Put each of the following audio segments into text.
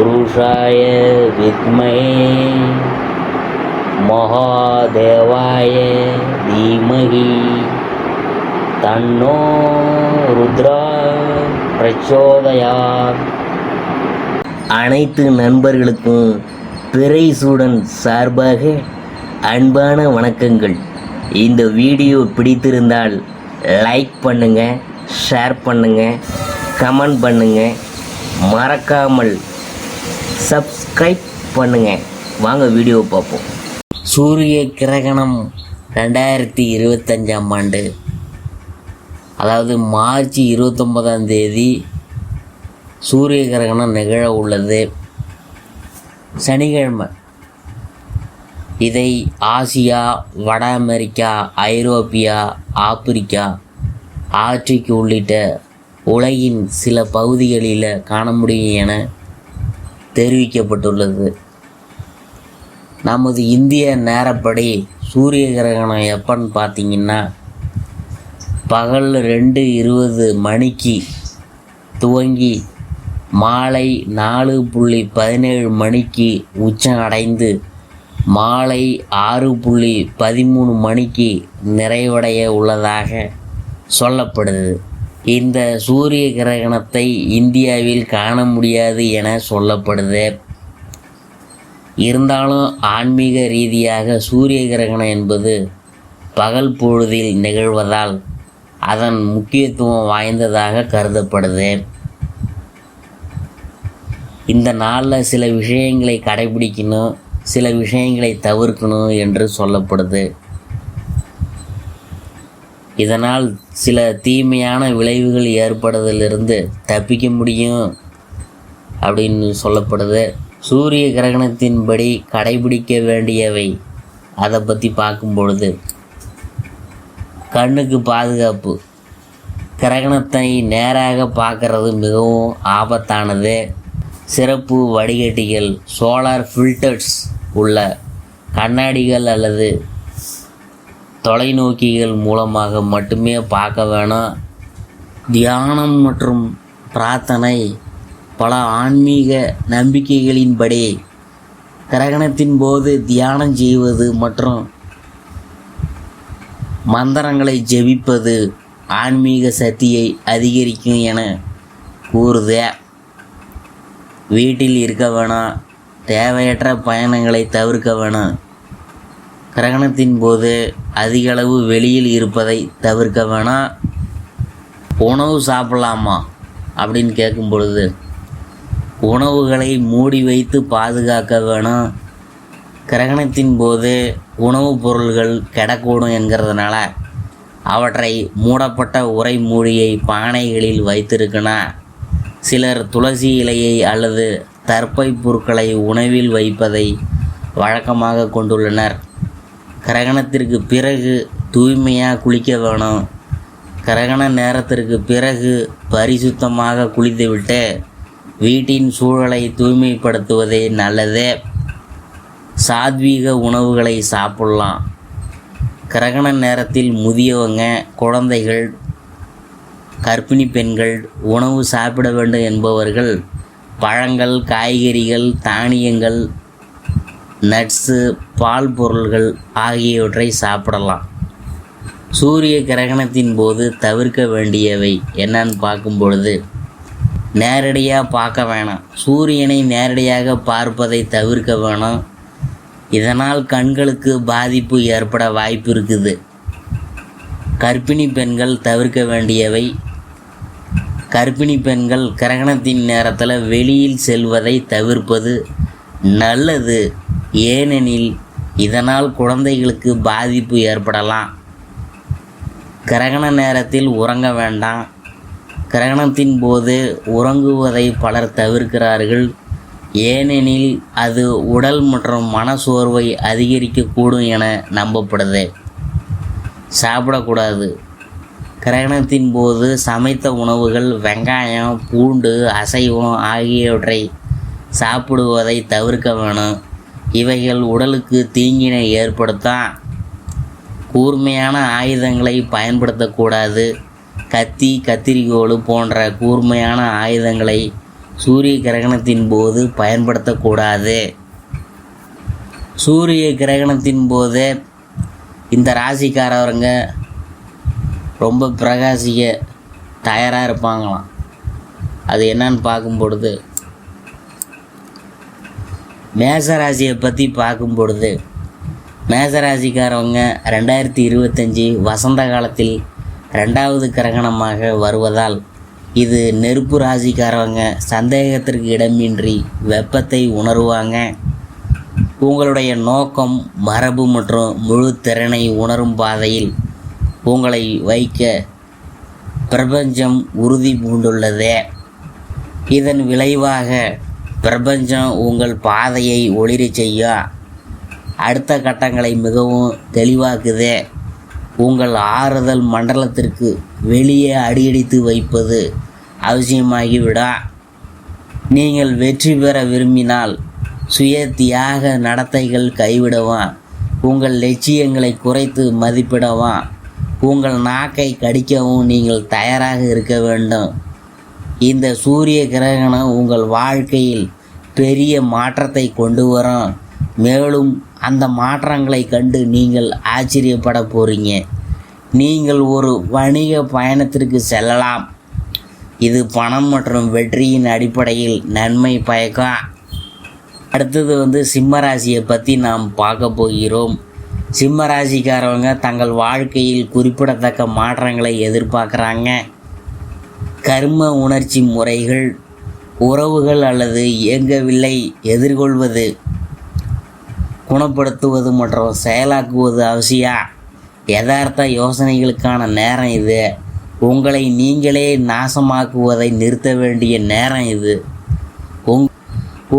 पुरुषाय विद्महे महादेवाय धीमहि तन्नो रुद्रा பிரச்சோதயாத் அனைத்து நண்பர்களுக்கும் பிறை சூடன் சார்பாக அன்பான வணக்கங்கள் இந்த வீடியோ பிடித்திருந்தால் லைக் பண்ணுங்க ஷேர் பண்ணுங்க கமெண்ட் பண்ணுங்க மறக்காமல் சப்ஸ்கிரைப் பண்ணுங்க. வாங்க வீடியோ பார்ப்போம். சூரிய கிரகணம் ரெண்டாயிரத்தி இருபத்தஞ்சாம் ஆண்டு. அதாவது மார்ச் இருபத்தொம்பதாம் தேதி சூரிய கிரகணம் நிகழ உள்ளது. சனிக்கிழமை. இதை ஆசியா வட அமெரிக்கா ஐரோப்பியா ஆப்பிரிக்கா ஆர்டிக் உள்ளிட்ட உலகின் சில பகுதிகளில் காண முடியும் என தெரிவிக்கப்பட்டுள்ளது. நமது இந்திய நேரப்படி சூரிய கிரகணம் எப்போன்னு பார்த்தீங்கன்னா பகல் ரெண்டு இருபது மணிக்கு துவங்கி மாலை நாலு புள்ளி பதினேழு மணிக்கு உச்சம் அடைந்து மாலை ஆறு புள்ளி பதிமூணு மணிக்கு நிறைவடைய உள்ளதாக சொல்லப்படுது இந்த சூரிய கிரகணத்தை இந்தியாவில் காண முடியாது என சொல்லப்படுது. இருந்தாலும் ஆன்மீக ரீதியாக சூரிய கிரகணம் என்பது பகல் பொழுதில் நிகழ்வதால் அதன் முக்கியத்துவம் வாய்ந்ததாக கருதப்படுது. இந்த நாளில் சில விஷயங்களை கடைபிடிக்கணும் சில விஷயங்களை தவிர்க்கணும் என்று சொல்லப்படுது. இதனால் சில தீமையான விளைவுகள் ஏற்படுதலிருந்து தப்பிக்க முடியும் அப்படின்னு சொல்லப்படுது. சூரிய கிரகணத்தின்படி கடைபிடிக்க வேண்டியவை அதை பற்றி பார்க்கும் பொழுது கண்ணுக்கு பாதுகாப்பு. கிரகணத்தை நேராக பார்க்கறது மிகவும் ஆபத்தானது. சிறப்பு வடிகட்டிகள் சோலார் ஃபில்டர்ஸ் உள்ள கண்ணாடிகள் அல்லது தொலைநோக்கிகள் மூலமாக மட்டுமே பார்க்க வேணாம். தியானம் மற்றும் பிரார்த்தனை பல ஆன்மீக நம்பிக்கைகளின்படி கிரகணத்தின் போது தியானம் செய்வது மற்றும் மந்திரங்களை ஜெபிப்பது ஆன்மீக சக்தியை அதிகரிக்கும் என கூறுதே. வீட்டில் இருக்க வேணாம். தேவையற்ற பயணங்களை தவிர்க்க வேணும். கிரகணத்தின் போது அதிகளவு வெளியில் இருப்பதை தவிர்க்க வேணாம் உணவு சாப்பிடலாமா? அப்படின்னு கேட்கும் பொழுது உணவுகளை மூடி வைத்து பாதுகாக்க வேணும் கிரகணத்தின் போது உணவுப் பொருள்கள் கிடக்கூடும் என்கிறதுனால அவற்றை மூடப்பட்ட உரை மூடியை பானைகளில் வைத்திருக்கணும் சிலர் துளசி இலையை அல்லது தற்பை பொருட்களை உணவில் வைப்பதை வழக்கமாக கொண்டுள்ளனர். கிரகணத்திற்கு பிறகு தூய்மையாக குளிக்க வேணும். கிரகண நேரத்திற்கு பிறகு பரிசுத்தமாக குளித்துவிட்டு வீட்டின் சூழலை தூய்மைப்படுத்துவதே நல்லது. சாத்வீக உணவுகளை சாப்பிடலாம். கிரகண நேரத்தில் முதியவங்க குழந்தைகள் கர்ப்பிணி பெண்கள் உணவு சாப்பிட வேண்டும் என்பவர்கள் பழங்கள் காய்கறிகள் தானியங்கள் நட்ஸு பால் பொருள்கள் ஆகியவற்றை சாப்பிடலாம். சூரிய கிரகணத்தின் போது தவிர்க்க வேண்டியவை என்னன்னு பார்க்கும் பொழுது நேரடியாக பார்க்க வேணாம். சூரியனை நேரடியாக பார்ப்பதை தவிர்க்க வேணும். இதனால் கண்களுக்கு பாதிப்பு ஏற்பட வாய்ப்பு இருக்குது. கர்ப்பிணி பெண்கள் தவிர்க்க வேண்டியவை கர்ப்பிணி பெண்கள் கிரகணத்தின் நேரத்தில் வெளியில் செல்வதை தவிர்ப்பது நல்லது. ஏனெனில் இதனால் குழந்தைகளுக்கு பாதிப்பு ஏற்படலாம். கிரகண நேரத்தில் உறங்க வேண்டாம். கிரகணத்தின் போது உறங்குவதை பலர் தவிர்க்கிறார்கள். ஏனெனில் அது உடல் மற்றும் மனசோர்வை அதிகரிக்கக்கூடும் என நம்பப்படுது. சாப்பிடக்கூடாது. கிரகணத்தின் போது சமைத்த உணவுகள் வெங்காயம் பூண்டு அசைவம் ஆகியவற்றை சாப்பிடுவதை தவிர்க்க வேணும். இவைகள் உடலுக்கு தீங்கினை ஏற்படுத்தா கூர்மையான ஆயுதங்களை பயன்படுத்தக்கூடாது. கத்தி கத்திரிக்கோல் போன்ற கூர்மையான ஆயுதங்களை சூரிய கிரகணத்தின் போது பயன்படுத்தக்கூடாது. சூரிய கிரகணத்தின் போது இந்த ராசிக்காரவங்க ரொம்ப பிரகாசிக்க தயாராக இருப்பாங்களாம். அது என்னன்னு பார்க்கும் பொழுது மேசராசியை பற்றி பார்க்கும் பொழுது மேசராசிக்காரவங்க ரெண்டாயிரத்தி இருபத்தஞ்சி வசந்த காலத்தில் ரெண்டாவது கிரகணமாக வருவதால் இது நெருப்பு ராசிக்காரவங்க சந்தேகத்திற்கு இடமின்றி வெப்பத்தை உணருவாங்க. உங்களுடைய நோக்கம் மரபு மற்றும் முழு திறனை உணரும் பாதையில் உங்களை வைக்க பிரபஞ்சம் உறுதி பூண்டுள்ளதே. இதன் விளைவாக பிரபஞ்சம் உங்கள் பாதையை ஒளிரச் செய்யும் அடுத்த கட்டங்களை மிகவும் தெளிவாக்குதே. உங்கள் ஆறுதல் மண்டலத்திற்கு வெளியே அடியடித்து வைப்பது அவசியமாகிவிடா. நீங்கள் வெற்றி பெற விரும்பினால் சுய தியாக நடத்தைகள் கைவிடவும் உங்கள் லட்சியங்களை குறைத்து மதிப்பிடவும் உங்கள் நாக்கை கடிக்கவும் நீங்கள் தயாராக இருக்க வேண்டும். இந்த சூரிய கிரகணம் உங்கள் வாழ்க்கையில் பெரிய மாற்றத்தை கொண்டு வரும். மேலும் அந்த மாற்றங்களை கண்டு நீங்கள் ஆச்சரியப்பட போகிறீங்க நீங்கள் ஒரு வணிக பயணத்திற்கு செல்லலாம். இது பணம் மற்றும் வெற்றியின் அடிப்படையில் நன்மை பயக்கம் அடுத்தது வந்து சிம்மராசியை பற்றி நாம் பார்க்க போகிறோம். சிம்ம ராசிக்காரவங்க தங்கள் வாழ்க்கையில் குறிப்பிடத்தக்க மாற்றங்களை எதிர்பார்க்குறாங்க. கர்ம உணர்ச்சி முறைகள் உறவுகள் அல்லது இயங்கவில்லை எதிர்கொள்வது குணப்படுத்துவது மற்றும் செயலாக்குவது அவசியம் யதார்த்த யோசனைகளுக்கான நேரம் இது. உங்களை நீங்களே நாசமாக்குவதை நிறுத்த வேண்டிய நேரம் இது. உங்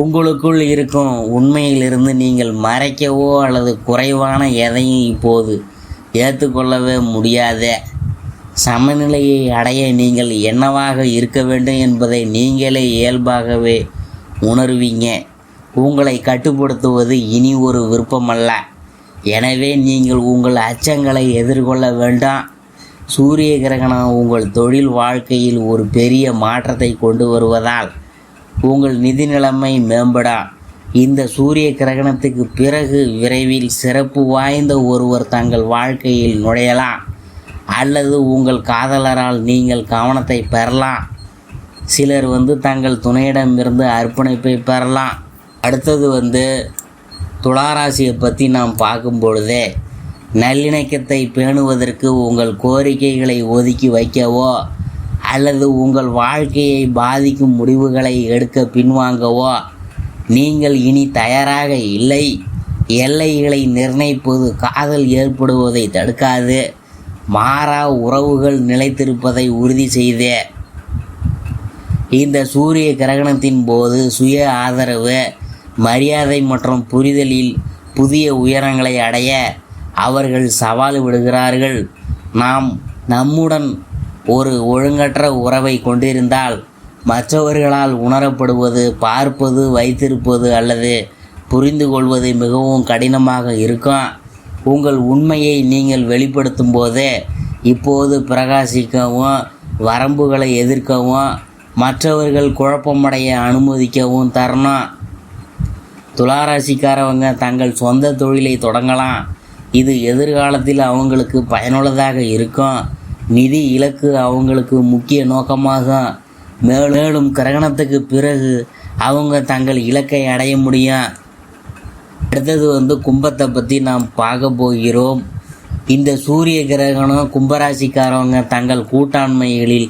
உங்களுக்குள் இருக்கும் உண்மையிலிருந்து நீங்கள் மறைக்கவோ அல்லது குறைவான எதையும் இப்போது ஏற்றுக்கொள்ளவே முடியாதே. சமநிலையை அடைய நீங்கள் என்னவாக இருக்க வேண்டும் என்பதை நீங்களே இயல்பாகவே உணர்வீங்க. உங்களை கட்டுப்படுத்துவது இனி ஒரு விருப்பமல்ல. எனவே நீங்கள் உங்கள் அச்சங்களை எதிர்கொள்ள வேண்டாம். சூரிய கிரகணம் உங்கள் தொழில் வாழ்க்கையில் ஒரு பெரிய மாற்றத்தை கொண்டு வருவதால் உங்கள் நிதி நிலைமை மேம்படும். இந்த சூரிய கிரகணத்துக்கு பிறகு விரைவில் சிறப்பு வாய்ந்த ஒருவர் தங்கள் வாழ்க்கையில் நுழையலாம். அல்லது உங்கள் காதலரால் நீங்கள் கவனத்தை பெறலாம். சிலர் வந்து தங்கள் துணையிடமிருந்து அர்ப்பணிப்பை பெறலாம். அடுத்தது வந்து துளாராசியை பற்றி நாம் பார்க்கும் பொழுதே நல்லிணக்கத்தை பேணுவதற்கு உங்கள் கோரிக்கைகளை ஒதுக்கி வைக்கவோ அல்லது உங்கள் வாழ்க்கையை பாதிக்கும் முடிவுகளை எடுக்க பின்வாங்கவோ நீங்கள் இனி தயாராக இல்லை. எல்லைகளை நிர்ணயிப்பது காதல் ஏற்படுவதை தடுக்காது. மாறா உறவுகள் நிலைத்திருப்பதை உறுதி செய்த. இந்த சூரிய கிரகணத்தின் போது சுய ஆதரவு மரியாதை மற்றும் புரிதலில் புதிய உயரங்களை அடைய அவர்கள் சவால் விடுகிறார்கள். நாம் நம்முடன் ஒரு ஒழுங்கற்ற உறவை கொண்டிருந்தால் மற்றவர்களால் உணரப்படுவது பார்ப்பது வைத்திருப்பது அல்லது புரிந்து கொள்வது மிகவும் கடினமாக இருக்கும். உங்கள் உண்மையை நீங்கள் வெளிப்படுத்தும் போதே இப்போது பிரகாசிக்கவும் வரம்புகளை எதிர்க்கவும் மற்றவர்கள் குழப்பமடைய அனுமதிக்கவும் தரணும். துளாராசிக்காரவங்க தங்கள் சொந்த தொழிலை தொடங்கலாம். இது எதிர்காலத்தில் அவங்களுக்கு பயனுள்ளதாக இருக்கும். நிதி இலக்கு அவங்களுக்கு முக்கிய நோக்கமாகும். மேலும் கிரகணத்துக்கு பிறகு அவங்க தங்கள் இலக்கை அடைய முடியும். அடுத்தது வந்து கும்பத்தை பற்றி நாம் பார்க்க போகிறோம். இந்த சூரிய கிரகணம் கும்பராசிக்காரவங்க தங்கள் கூட்டாண்மைகளில்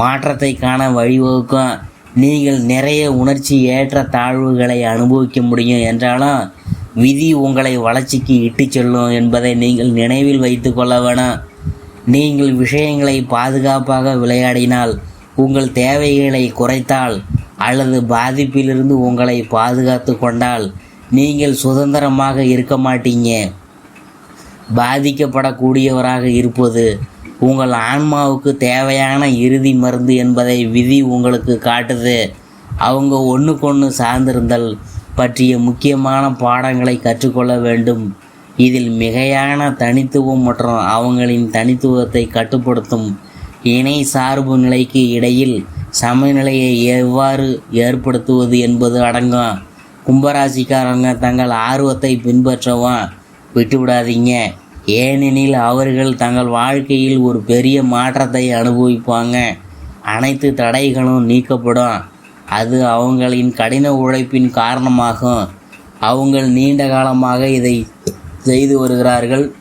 மாற்றத்தை காண வழிவகுக்கும். நீங்கள் நிறைய உணர்ச்சி ஏற்ற தாழ்வுகளை அனுபவிக்க முடியும். என்றாலும் விதி உங்களை வளர்ச்சிக்கு இட்டு செல்லும் என்பதை நீங்கள் நினைவில் வைத்து கொள்ள வேணும். நீங்கள் விஷயங்களை பாதுகாப்பாக விளையாடினால் உங்கள் தேவைகளை குறைத்தால் அல்லது பாதிப்பிலிருந்து உங்களை பாதுகாத்து கொண்டால் நீங்கள் சுதந்திரமாக இருக்க மாட்டீங்க. பாதிக்கப்படக்கூடியவராக இருப்பது உங்கள் ஆன்மாவுக்கு தேவையான இறுதி மருந்து என்பதை விதி உங்களுக்கு காட்டுது. அவங்க ஒன்றுக்கொன்று சார்ந்திருந்தல் பற்றிய முக்கியமான பாடங்களை கற்றுக்கொள்ள வேண்டும். இதில் மிகையான தனித்துவம் மற்றும் அவங்களின் தனித்துவத்தை கட்டுப்படுத்தும் இணை சார்பு நிலைக்கு இடையில் சமநிலையை எவ்வாறு ஏற்படுத்துவது என்பது அடங்கும். கும்பராசிக்காரங்க தங்கள் ஆர்வத்தை பின்பற்றவும் விட்டுவிடாதீங்க. ஏனெனில் அவர்கள் தங்கள் வாழ்க்கையில் ஒரு பெரிய மாற்றத்தை அனுபவிப்பாங்க. அனைத்து தடைகளும் நீக்கப்படும். அது அவங்களின் கடின உழைப்பின் காரணமாகும். அவங்கள் நீண்ட காலமாக இதை செய்து வருகிறார்கள்.